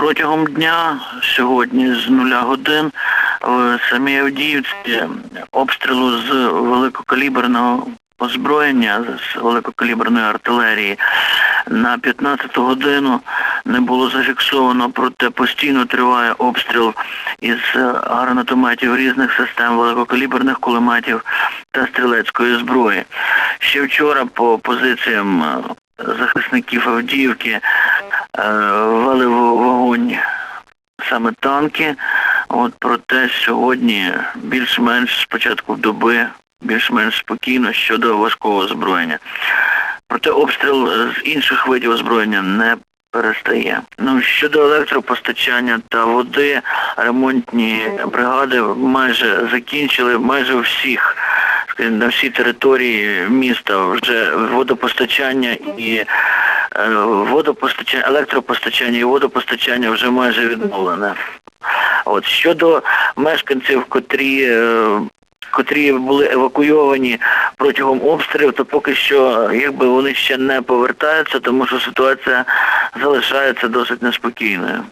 Протягом дня сьогодні з нуля годин в самій Авдіївці обстрілу з великокаліберного озброєння, з великокаліберної артилерії на 15 годину не було зафіксовано, проте постійно триває обстріл із гранатометів різних систем, великокаліберних кулеметів та стрілецької зброї. Ще вчора по позиціям е, захисників Авдіївки е, ввели в вогонь саме танки. От проте сьогодні більш-менш з початку доби, більш-менш спокійно щодо важкого озброєння. Проте обстріл з інших видів озброєння не перестає. Ну щодо електропостачання та води, ремонтні бригади майже закінчили майже всіх скажімо, на всій території міста вже водопостачання і водопостачання, електропостачання і водопостачання вже майже відновлене. От щодо мешканців, котрі е, котрі були евакуйовані протягом обстрілів, то поки що якби вони ще не повертаються, тому що ситуація залишається досить неспокійною.